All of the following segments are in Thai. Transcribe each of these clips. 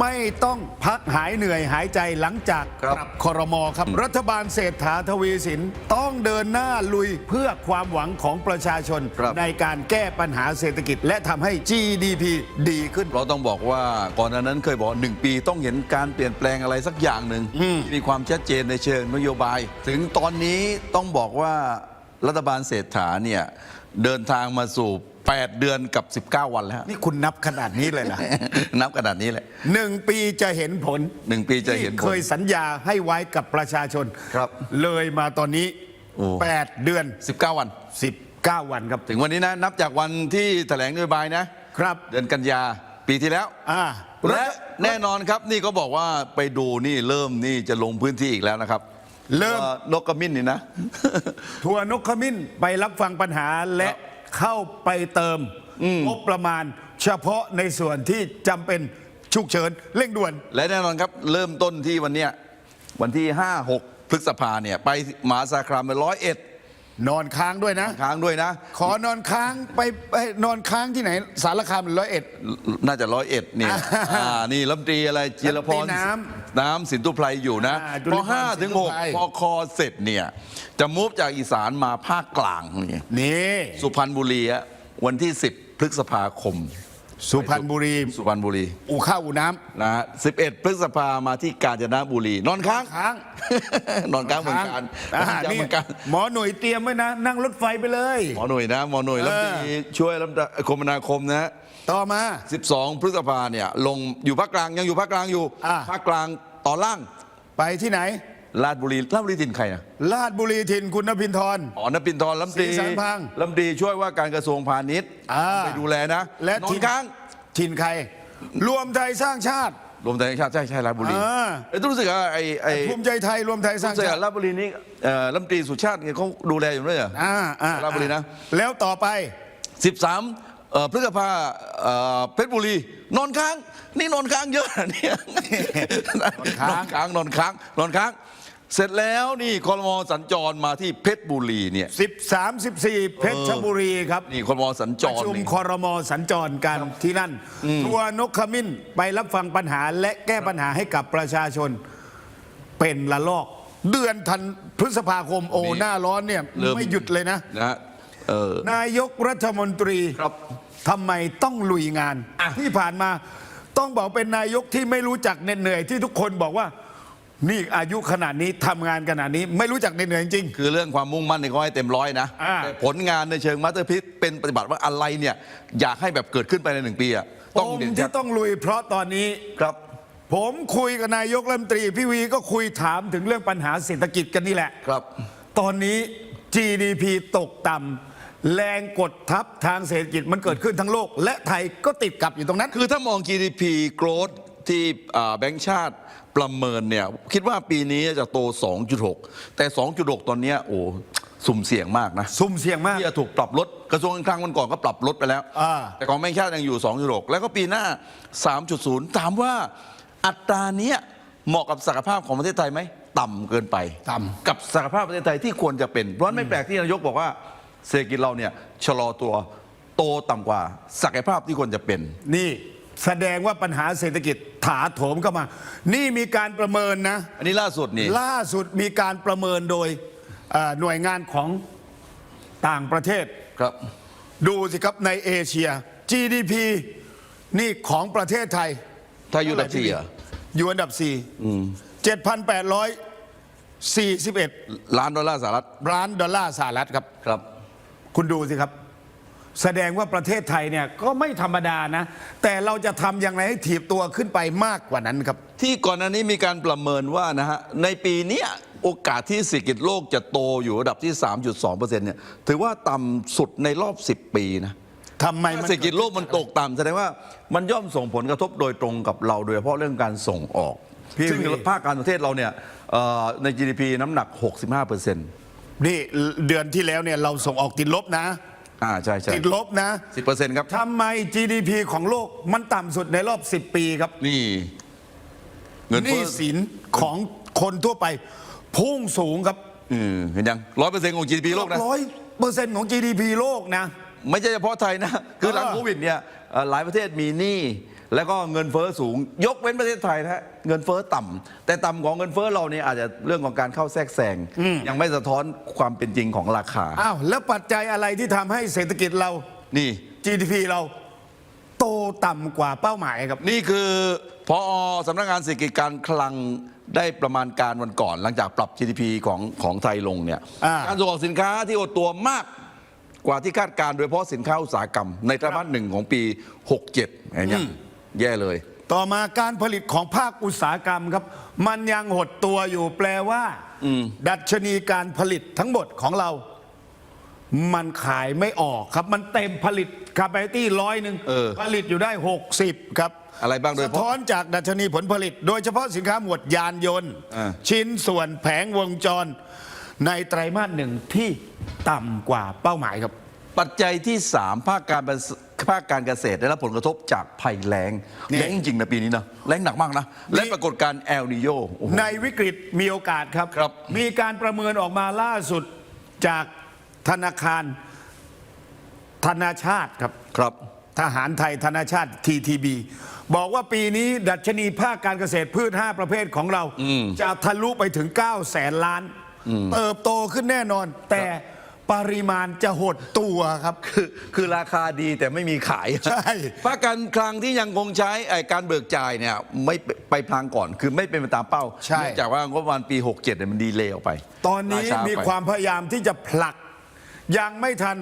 ไม่ต้องพักหายเหนื่อยหายใจหลังจากครับกลับคอรมอครับ รัฐบาลเศรษฐาทวีสินต้องเดินหน้าลุยเพื่อความหวังของประชาชน ครับ ในการแก้ปัญหาเศรษฐกิจ และทำให้ GDP ดีขึ้น เราต้องบอกว่าก่อนหน้านั้นเคยบอกว่าหนึ่งปีต้องเห็นการเปลี่ยนแปลงอะไรสักอย่างหนึ่งมีความชัดเจนในเชิงนโยบาย ถึงตอนนี้ต้องบอกว่ารัฐบาลเศรษฐาเนี่ยเดินทางมาสู่ 8 เดือนกับ 19 วันแล้วนี่คุณนับขนาดนี้เลยนะ นับขนาดนี้แหละ หนึ่งปีจะเห็นผลหนึ่งปีจะเห็นผลที่เคยสัญญาให้ไว้กับประชาชนครับเลยมาตอนนี้ โอ้ 8 เดือน 19 วัน 19 วันครับถึงวันนี้นะ นับจากวันที่แถลงนโยบายนะ ครับเดือนกันยาปีที่แล้ว อ่าและแน่นอนครับนี่ก็บอกว่าไปดูนี่เริ่มนี่จะลงพื้นที่อีกแล้วนะครับเริ่มว่านกกระมิ้นนี่นะ ทัวร์นกขมิ้นไปรับฟังปัญหาและ เข้าไปเติมงบประมาณเฉพาะในส่วนที่จำเป็นฉุกเฉินเร่งด่วน และแน่นอนครับ เริ่มต้นที่วันเนี้ยวันที่ 5 6 พฤษภาเนี่ย ไปมหาสารคามไปร้อยเอ็ด นอนค้างด้วยนะ ค้างด้วยนะ ขอนอนค้างไปไปนอนค้างที่ไหน สารคามหรือร้อยเอ็ด น่าจะร้อยเอ็ดเนี่ยอ่าอ่านี่ลำตรีอะไรจิรพรลำตรีน้น้ำสินตุไพรอยู่นะอ่าจุพลิอพรห้าสิถึนงตุหกไพร พอคอเสร็จเนี่ยจะมูฟจากอีสานมาภาคกลางนี่นี่ สุพรรณบุรีอะวันที่ 10 พฤษภาคม สุพรรณบุรี สุพรรณบุรีอู่ข้าวอู่น้นะฮะ11 พฤษภามาที่กาญจนบุรี นอนค้างำค้าง นอนค้างเหมือนกันอ่านอนค้างนี่เหมือนกันหมอหน่วยเตรียมไว้นะ นั่งรถไฟไปเลย หมอหน่วยนะ หมอหน่วยเออลำตีช่วยลำตคมนาคมนะ ต่อมา 12 พฤษภาเนี่ย ลงอยู่ภาคกลางยังอยู่ภาคกลางอยู่อ่าภาคกลางตอนล่าง ไปที่ไหน ราชบุรีราชบุรีถิ่นใครนะลาดบุรีถิ่นคุณนพินทร อ๋อนปินทรลำตรีศรีสารพังลำตรีช่วยว่าการกระทรวงพาณิชย์อ่า ไปดูแลนะและนอถิ่นนค้างถิ่นใคร รวมไทยสร้างชาติ รวมไทยสร้างชาติใช่ใช่ราชบุรีอ่า เอ้ยรู้สึกว่าไอ้ไอ้ภูมิใจไทยรวมไทยสร้างรู้สึกชาว่าติราชบุรีนี่เอ่อลำตรีสุชาติเนี่ยเขาดูแลอยู่ด้วยเหรอ อ่าอ่าราชบุรีนะ แล้วต่อไป 13เอ่อพฤษภาเอ่อเพชรบุรี นอนค้าง นี่นอนค้างเยอะนะเนี่ยค้าง นอนค้างนอนค้างนอนค้าง เสร็จแล้วนี่คอรมอสัญจรมาที่เพชรบุรีเนี่ย 13 14 เพชรบุรีครับนี่คอรมอสัญจประรชุมนี่ คอรมอสัญจรกันที่นั่น ทัวร์นกขมิ้นไปรับฟังปัญหาและแก้ปัญหาให้กับประชาชนเป็นละลอก เดือนธันพฤษภาคมโอนี่หน้าร้อนเนี่ยเริ่ม ไม่หยุดเลยนะ นะฮะเออ นายกรัฐมนตรีครับทำไมต้องลุยงานที่ผ่านมาต้องบอกเป็นนายกที่ไม่รู้จักเหน็ดเหนื่อยที่ทุกคนบอกว่า นี่อายุขนาดนี้ทำงานขนาดนี้ไม่รู้จักเหน็ดเหนื่อยจริง คือเรื่องความมุ่งมั่นเนี่ยเขาให้เต็มร้อยนะอ่า แต่ผลงานในเชิงมาสเตอร์พิซเป็นปฏิบัติว่าอะไรเนี่ยอยากให้แบบเกิดขึ้นไปในหนึ่งปีอะๆต้องผมเด่นชัที่ดต้องลุยเพราะตอนนี้ ครับ ผมคุยกับนายกรัฐมนตรีพี่วีก็คุยถามถึงเรื่องปัญหาเศรษฐกิจกันนี่แหละ ครับ ตอนนี้ GDP ตกต่ำแรงกดทับทางเศรษฐกิจมันเกิดขึ้นทั้งโลก และไทยก็ติดกับอยู่ตรงนั้น คือถ้ามอง GDP growth ที่อ่าแบงก์ชาติประเมินเนี่ยคิดว่าปีนี้จะโต 2.6 แต่ 2.6 ตอนเนี้ยโอ้สุ่มเสี่ยงมากนะซุ่มเสี่ยงมากที่จะถูกปรับลดกระทรวงการคลังมันก่อนก็ปรับลดไปแล้วอ่าแต่ของแบงก์ชาติยังอยู่ 2.6 แล้วก็ปีหน้า 3.0 ถามว่าอัตราเนี้ยเหมาะกับศักยภาพของประเทศไทยไหมต่ำเกินไปต่ำกับศักยภาพประเทศไทยที่ควรจะเป็น เพราะฉะนั้นไม่แปลกที่นายกบอกว่าเศรษฐกิจเราเนี่ยชะลอตัวโตต่ำกว่าศักยภาพที่ควรจะเป็นนี่ แสดงว่าปัญหาเศรษฐกิจถาโถมเข้ามา นี่มีการประเมินนะ อันนี้ล่าสุดนี่ ล่าสุดมีการประเมินโดยเอ่อหน่วยงานของต่างประเทศ ครับ ดูสิครับในเอเชีย GDP นี่ของประเทศไทยถ้าอยู่อันดับสี่อะอยู่อันดับ 4 7,841 ล้านดอลลาร์สหรัฐล้านดอลลาร์สหรัฐครับ ครับ คุณดูสิครับ แสดงว่าประเทศไทยเนี่ยก็ไม่ธรรมดานะ แต่เราจะทำอย่างไรให้ถีบตัวขึ้นไปมากกว่านั้นครับ ที่ก่อนหน้านี้มีการประเมินว่านะฮะในปีเนี้ยโอกาสที่เศรษฐกิจโลกจะโตอยู่ระดับที่ 3.2%เนี่ยถือว่าต่ำสุดในรอบ 10 ปีนะ ทำไมมัน เศรษฐกิจโลกมันตกต่ำแสดงว่ามันย่อมส่งผลกระทบโดยตรงกับเราโดยเฉพาะเรื่องการส่งออก พี่ซึ่งวี ภาคการประเทศเราเนี่ยเอ่อใน GDP น้ำหนัก 65%นี่เดือนที่แล้วเนี่ยเราส่งออกติดลบนะ อ่าใช่ใช่ติดลบนะ10%ครับ ทำไม GDP ของโลกมันต่ำสุดในรอบ 10 ปีครับนี่ เงินหเฟ้นี้อสินของคนทั่วไป พุ่งสูงครับอืมเห็นยังร้อยเปอร์เซ็นต์ของ GDP โลกนะ ร้อยเปอร์เซ็นต์ของ GDP โลกนะ ไม่ใช่เฉพาะไทยนะ คือหลังเออโควิดเนี่ยเอ่อหลายประเทศมีหนี้ แล้วก็เงินเฟ้อสูง ยกเว้นประเทศไทยนะฮะเงินเฟ้อต่ำแต่ต่ำของเงินเฟ้อเราเนี่ยอาจจะเรื่องของการเข้าแทรกแซงยังไม่สะท้อนความเป็นจริงของราคาอ้าวแล้วปัจจัยอะไรที่ทำให้เศรษฐกิจเรานี่ GDP เราโตต่ำกว่าเป้าหมายครับ นี่คือพอสำนักงานเศรษฐกิจการคลังได้ประมาณการวันก่อน หลังจากปรับ GDP ของของไทยลงเนี่ยอ่าการส่งออกสินค้าที่อดตัวมากกว่าที่คาดการณ์โดยเฉพาะสินค้าอุตสาหกรรม ในไตรมาสหนึ่งของปี 67อย่างเงี้ย แย่เลย ต่อมาการผลิตของภาคอุตสาหกรรมครับ มันยังหดตัวอยู่แปลว่าดัชนีการผลิตทั้งหมดของเรา มันขายไม่ออกครับ มันเต็มผลิตคา p า c i ตี้ร้อยหนึ่งเออ ผลิตอยู่ได้ 60 ครับ อะไรบ้างโดยเฉสะพาะ ท้อนจากดัชนีผลผลิต โดยเฉพาะสินค้าหมวดยานยนต์ อ่า ชิ้นส่วนแผงวงจร ในไตรมาสหนึ่งที่ต่ำกว่าเป้าหมายครับ ปัจจัยที่ 3 ภาคการเป็น ภาคการเกษตรได้รับผลกระทบจากภัยแล้งนี่ แล้งจริงนะปีนี้นะแล้งหนักมากนะ และปรากฏการณ์แอลนิโยในวิกฤตมีโอกาสครับ ครับ มีการประเมินออกมาล่าสุดจากธนาคารธนาชาติครับ ครับ ทหารไทยธนาชาติ TTB บอกว่าปีนี้ดัชนีภาคการเกษตรพืช 5 ประเภทของเรา จะทะลุไปถึง 9 แสนล้าน เติบโตขึ้นแน่นอน แต่ ปริมาณจะหดตัวครับ คือคือราคาดีแต่ไม่มีขายใช่ภาคการคลังที่ยังคงใช้ไอ้การเบิกจ่ายเนี่ยไม่ไปไปพลางก่อน คือไม่เป็นไปตามเป้าใช่เนื่องจากว่างบประมาณปี 67เนี่ยมันดีเลย์ออกไป ตอนนี้ล่ช้มีไปความพยายามที่จะผลัก ยังไม่ทัน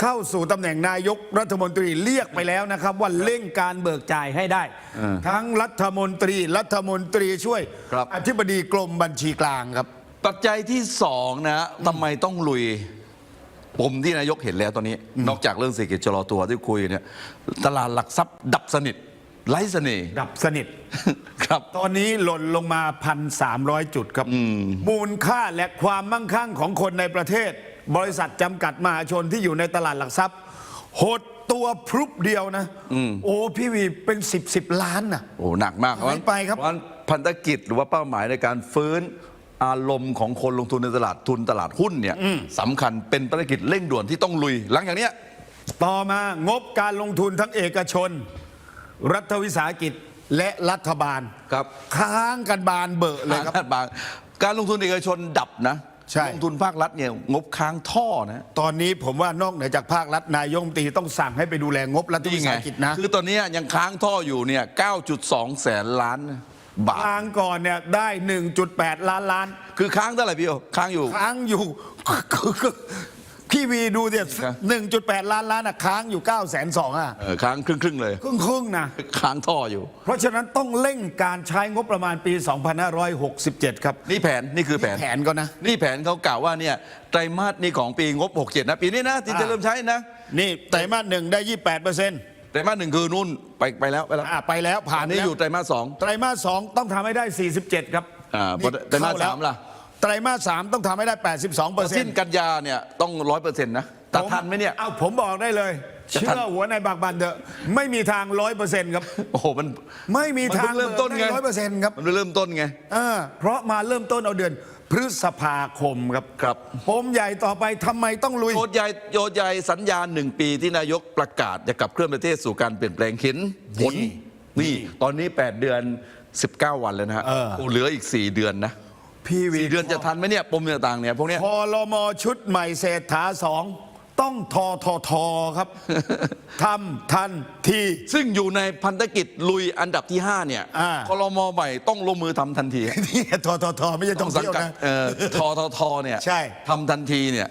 เข้าสู่ตำแหน่งนายกรัฐมนตรีเรียกไปแล้วนะครับ ว่าเร่งการเบิกจ่ายให้ได้ ทั้งรัฐมนตรีรัฐมนตรีช่วยครับอธิบดีกรมบัญชีกลางครับ ปัจจัยที่สองนะทำไมต้องลุย ปมที่นายกเห็นแล้วตอนนี้ นอกจากเรื่องเศรษฐกิจชะลอตัวที่คุยเนี่ยตลาดหลักทรัพย์ดับสนิทไร้เสน่ห์ดับสนิท ครับ ตอนนี้หล่นลงมา 1,300 จุดครับ มูลค่าและความมั่งคั่งของคนในประเทศ บริษัทจำกัดมหาชนที่อยู่ในตลาดหลักทรัพย์ หดตัวพรุบเดียวนะโอ้พี่วีเป็น 10 10ล้านนะโอ้หนักมากหายไปครับเพาะฉะนั้นพันธกิจหรือว่าเป้าหมายในการฟื้น อารมณ์ของคนลงทุนในตลาดทุนตลาดหุ้นเนี่ยสำคัญเป็นภารกิจเร่งด่วนที่ต้องลุย หลังจากเนี้ยต่อมางบการลงทุนทั้งเอกชน รัฐวิสาหกิจและรัฐบาลครับค้างกันบานเบอะเลยครับบางการลงทุนเอกชนดับนะใช่ลงทุนภาครัฐเนี่ยงบค้างท่อนะ ตอนนี้ผมว่านอกเหนือจากภาครัฐนายกรัฐมนตรีต้องสั่งให้ไปดูแลงบรัฐวิสาหกิจนะ คือตอนนี้ยังค้างท่ออยู่เนี่ย 9.2 แสนล้าน บาทค้างก่อนเนี่ยได้ 1.8 ล้านล้าน คือค้างเท่าไหร่พี่โอค้างอยู่ ค้างอยู่ พี่วีดูเนี่ยครับ 1.8 ล้านล้านอะค้างอยู่ 9 2 0 0 0อะเออค้างครึ่งๆเลย ครึ่งครึ่งๆนะ ค้างท่ออยู่ เพราะฉะนั้นต้องเร่งการใช้งบประมาณปี 2567 ครับนี่แผนนี่คือแผน แผนก็นะ นี่แผนเขากล่าวว่าเนี่ยไตรมาสนี้ของปีงบ 67 นะ ปีนี้นะที่จะอ่าเริ่มใช้นะ นี่ไตรมาสหนึ่งได้ 28เปอร์เซ็นต์ ไตรมาสหนึ่งคือนู่นไปไปแล้วไปแล้วไปแล้วผ่าอันนนี้แล้วอยู่ไตรมาสสองไตรมาสสองต้องทำให้ได้ 47 ครับอ่านี่ไตรมาสเข้แล้วสามล่ะไตรมาสสามต้องทำให้ได้ 82เปอร์เซ็นสิ้นต์กันยาเนี่ยต้องร้อยเปอร์เซ็นต์นะแต่ทันไหมเนี่ย เอ้าผมบอกได้เลย จะทัน เชื่อหัวในบากบันเถอะไม่มีทางร้อยเปอร์เซ็นต์ครับ โอ้โหมัน ไม่มีมันทางเพิ่งเริ่มต้นไง ร้อยเปอร์เซ็นต์ครับมันเพิ่งเริ่มต้นไง เออเพราะมาเริ่มต้นเอาเดือน พฤษภาคมครับครับปมใหญ่ต่อไปทำไมต้องลุย โยนใหญ่โยนใหญ่สัญญาหนึ่งปีที่นายกประกาศจะกลับเคลื่อนประเทศสู่การเปลี่ยนแปลงเห็นผลนี่นี่ ตอนนี้ 8 เดือน 19 วันแล้วนะฮะเออ โอ้เหลืออีก 4 เดือนนะพี่วีสี่เดือนจะทันไหมเนี่ยปมต่างๆเนี่ยพวกเนี้ยพอลมชุดใหม่เศรษฐาสอง ต้องทอทอทอครับทำทันที ซึ่งอยู่ในพันธกิจลุยอันดับที่ 5 เนี่ยอ่า คลมใหม่ต้องลงมือทำทันทีนี่ทอทอทอไม่ใช่ท่องสังเที่ยวกัดนะ เอ่อทอทอทอเนี่ยใช่ ทำทันทีเนี่ย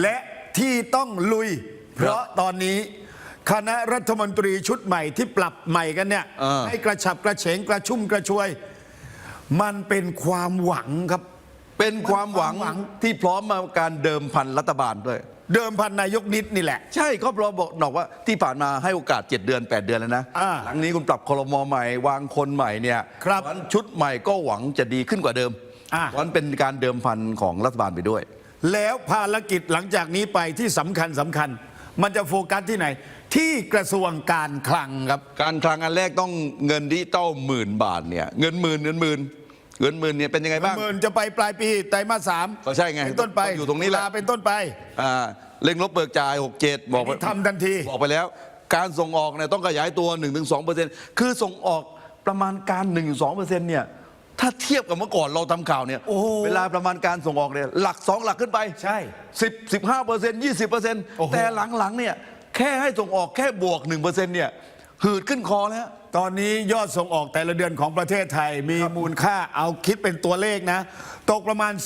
และที่ต้องลุย เพราะตอนนี้ คณะรัฐมนตรีชุดใหม่ที่ปรับใหม่กันเนี่ย เออ ให้กระฉับกระเฉงกระชุ่มกระชวย มันเป็นความหวังครับ เป็นความหวังความหวัง ที่พร้อมมาการเดิมพันรัฐบาลด้วย เดิมพันนายกนิดนี่แหละ ใช่ก็พร้อมบอกบอกว่าที่ผ่านมาให้โอกาส 7 เดือน 8 เดือนแล้วนะ อ่าหลังนี้คุณปรับคลมใหม่ วางคนใหม่เนี่ยครับเพาะฉะนั้นชุดใหม่ก็หวังจะดีขึ้นกว่าเดิมอ่าเพราะฉะนั้นเป็นการเดิมพันของรัฐบาลไปด้วย แล้วภารกิจหลังจากนี้ไปที่สำคัญสำคัญ มันจะโฟกัสที่ไหน ที่กระทรวงการคลังครับ การคลังอันแรกต้องเงินดิจิตอลหมื่นบาทเนี่ยเงินหมื่นเงินหมื่น เงินหมื่นเนี่ยเป็นยังไงบ้าง หมื่นจะไปปลายปีไตรมาสสามก็ใช่ไงเป็นต้นไปต้องอยู่ตรงนี้แหละ ตุาเป็นต้นไปอ่าเร่งลบเบิกจ่าย 67 บอกไปนี่ทำทันที บอกไปแล้ว การส่งออกเนี่ยต้องขยายตัว 1-2%คือส่งออกประมาณการ 1-2%เนี่ยถ้าเทียบกับเมื่อก่อนเราทำข่าวเนี่ยโอ้โหเวลาประมาณการส่งออกเนี่ยหลัก 2 หลักขึ้นไปใช่10 15เปอร์เซ็นต์20เปอร์เซ็นต์โอ้โห แต่หลังๆเนี่ยแค่ให้ส่งออกแค่บวก1เปอร์เซ็นต์เนี่ยหืดขึ้นคอแล้ว ตอนนี้ยอดส่งออกแต่ละเดือนของประเทศไทยมีมูลค่าเอาคิดเป็นตัวเลขนะ ตกประมาณ 21,000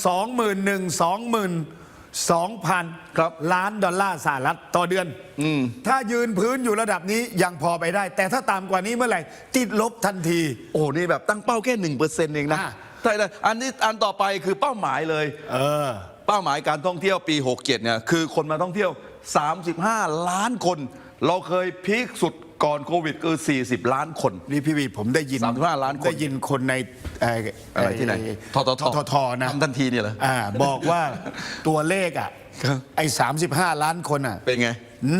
22,000ครับล้านดอลลาร์สหรัฐต่อเดือนถ้ายืนพื้นอยู่ระดับนี้ยังพอไปได้ แต่ถ้าต่ำกว่านี้เมื่อไหร่ ติดลบทันที โอ้นี่แบบตั้งเป้าแค่หนึ่งเปอร์เซ็นต์เองนะอะใช่เลยอันนี้อันต่อไปคือเป้าหมายเลย เออ เป้าหมายการท่องเที่ยวปี 67 เนี่ย คือคนมาท่องเที่ยว 35 ล้านคน เราเคยพีคสุด ก่อนโควิดคือ 40 ล้านคน นี่พี่วีผมได้ยิน35ล้านคนได้ยินคนในเอะไรที่ไหนทททททนะทำทันทีเนี่ยเหรออ่าบอกว่าตัวเลขอะครับ ไอ้35ล้านคนอะเป็นไง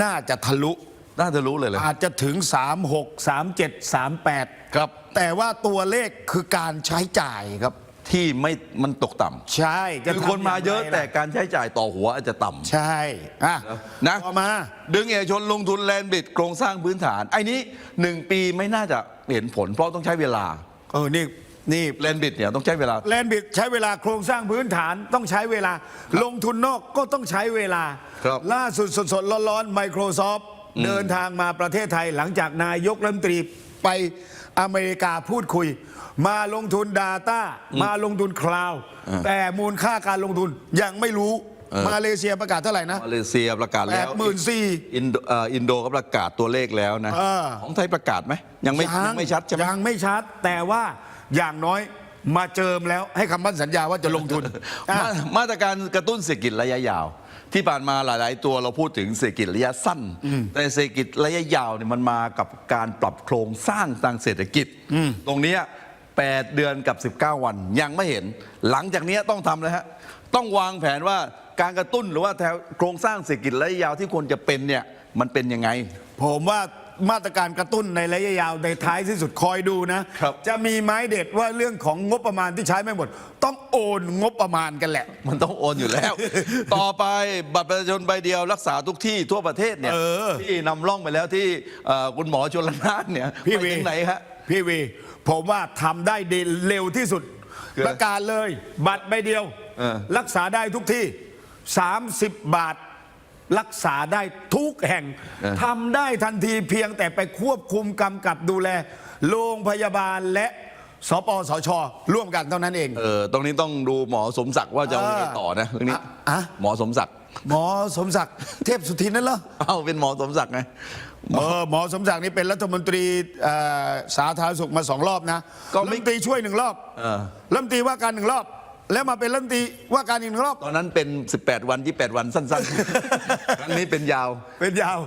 น่าจะทะลุ น่าจะรู้เลยเลย อาจจะถึง 36 37 38 ครับ แต่ว่าตัวเลขคือการใช้จ่ายครับ ที่ไม่มันตกต่ำใช่จะคือทำคนมาเยอะงไงล่แต่การใช้จ่ายต่อหัวอาจจะต่ำ ใช่อะนะต่อมา ดึงเอกชนลงทุนแลนด์บิดโครงสร้างพื้นฐาน ไอ้นี้หนึ่งปีไม่น่าจะเห็นผล เพราะต้องใช้เวลาเออนี่นี่แลนด์บิดเนี่ยต้องใช้เวลา แลนบิดใช้เวลาโครงสร้างพื้นฐานต้องใช้เวลา ลงทุนนอกก็ต้องใช้เวลา ครับ ล่าสุดสดๆร้อนๆ Microsoft เดินทางมาประเทศไทยหลังจากนายกรัฐมนตรีไป อเมริกาพูดคุย มาลงทุน Data มาลงทุนคลาวแต่มูลค่าการลงทุนยังไม่รู้เออมาเลเซียประกาศเท่าไหร่นะ มาเลเซียประกาศแล้ว84,000อินโดเอ่ออินโดก็ประกาศตัวเลขแล้วนะ เออ ของไทยประกาศไหมยังไม่ยังไม่ชัดใช่ไหม ยังไม่ชัดแต่ว่าอย่างน้อย มาเจิมแล้วให้คำมั่นสัญญาว่าจะลงทุนอะ มามาตรการกระตุ้นเศรษฐกิจระยะยาว ที่ผ่านมาหลาย ๆ ตัวเราพูดถึงเศรษฐกิจระยะสั้น แต่เศรษฐกิจระยะยาวเนี่ยมันมากับการปรับโครงสร้างทางเศรษฐกิจตรงเนี้ย8เดือนกับ 19 วันยังไม่เห็น หลังจากเนี้ยต้องทำเลยฮะต้องวางแผนว่าการกระตุ้นหรือว่าแถวโครงสร้างเศรษฐกิจระยะยาวที่ควรจะเป็นเนี่ยมันเป็นยังไง ผมว่า มาตรการกระตุ้นในระยะยาวในท้ายที่สุดคอยดูนะ ครับ จะมีไม้เด็ดว่าเรื่องของงบประมาณที่ใช้ไม่หมด ต้องโอนงบประมาณกันแหละ มันต้องโอนอยู่แล้ว ต่อไปบัตรประชาชนใบเดียวรักษาทุกที่ทั่วประเทศเนี่ยเออ ที่นำร่องไปแล้วที่เอ่อคุณหมอชนละนานเนี่ยพี่ไปวีถึงไหนฮะ พี่วีผมว่าทำได้ดีเร็วที่สุด คือประกาศเลย บัตรใบเดียว เออ รักษาได้ทุกที่ 30 บาท รักษาได้ทุกแห่งทำได้ทันทีเพียงแต่ไปควบคุมกำกับดูแล โรงพยาบาลและสปสช ร่วมกันเท่านั้นเอง เออ ตรงนี้ต้องดูหมอสมศักดิ์ว่าจะเอายังไงต่อนะเรื่องนี้อะอะหมอสมศักดิ์ หมอสมศักดิ์เทพสุทินนั่นเหรอเอ้าเป็นหมอสมศักดิ์ไง เออหมอสมศักดิ์นี่เป็นรัฐมนตรีเอ่อสาธารณสุขมาสองรอบนะก็รัฐไม่มนตรีช่วยหนึ่งรอบเออ รัฐมนตรีว่าการหนึ่งรอบ แล้วมาเป็นรัฐมนตรีว่าการอีกหนึ่งรอบ ตอนนั้นเป็น 18 วัน 28 วันสั้นๆ ครั้งนี้เป็นยาว เป็นยาว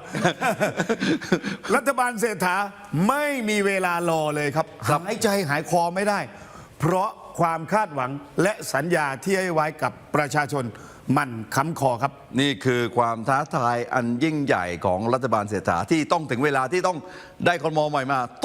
รัฐบาลเศรษฐาไม่มีเวลารอเลยครับครับหายใจหายคอไม่ได้ เพราะความคาดหวังและสัญญาที่ให้ไว้กับประชาชนมันค้ำคอครับ นี่คือความท้าทายอันยิ่งใหญ่ของรัฐบาลเศรษฐาที่ต้องถึงเวลาที่ต้องได้คนมอใหม่มา